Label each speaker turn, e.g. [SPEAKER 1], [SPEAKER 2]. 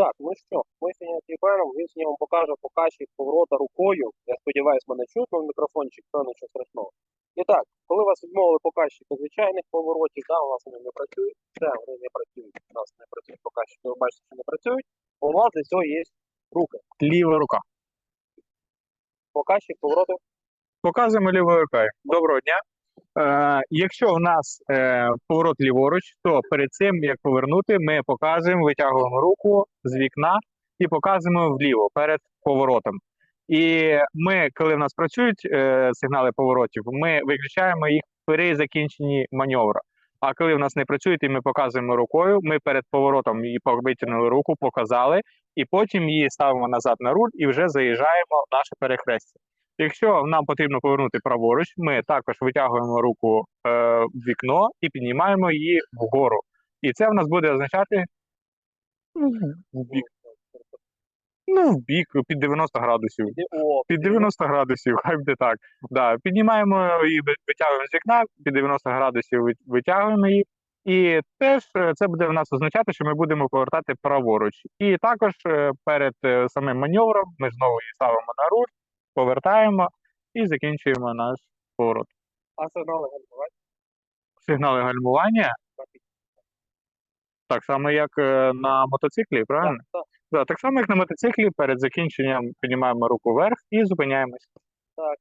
[SPEAKER 1] Так, ну що, ми сьогодні тіпером, він сьогодні вам покаже показчик поворота рукою. Я сподіваюся, мене чутно в мікрофончик, то нічого страшного. І так, коли вас відмовили показчики звичайних поворотів, да, у нас вони не працюють, це вони не працюють, у нас не працюють показчики, ви бачите, що не працюють, у вас для цього є руки.
[SPEAKER 2] Ліва рука.
[SPEAKER 1] Показчик повороту
[SPEAKER 2] Показуємо лівою рукою. Доброго дня. Е, якщо в нас е, поворот ліворуч, то перед цим як повернути, ми показуємо, витягуємо руку з вікна і показуємо вліво перед поворотом. І ми, коли в нас працюють е, сигнали поворотів, ми виключаємо їх при закінченні маневру. А коли в нас не працюють, і ми показуємо рукою, ми перед поворотом її витягнули руку, показали, і потім її ставимо назад на руль і вже заїжджаємо в наше перехрестя. Якщо нам потрібно повернути праворуч, ми також витягуємо руку е, в вікно і піднімаємо її вгору. І це в нас буде означати ну, в бік. Ну, в бік під 90 градусів. Під 90 градусів, хай буде так. Да, піднімаємо її, витягуємо з вікна, під 90 градусів витягуємо її. І теж е, це буде в нас означати, що ми будемо повертати праворуч. І також е, перед е, самим маневром ми знову її ставимо на руль, повертаємо і закінчуємо наш поворот.
[SPEAKER 1] А сигнали гальмування?
[SPEAKER 2] Сигнали гальмування, так само як е, на мотоциклі, правильно?
[SPEAKER 1] Так, так.
[SPEAKER 2] Да, так само, як на мотоциклі, перед закінченням піднімаємо руку вверх і зупиняємось.
[SPEAKER 1] Так,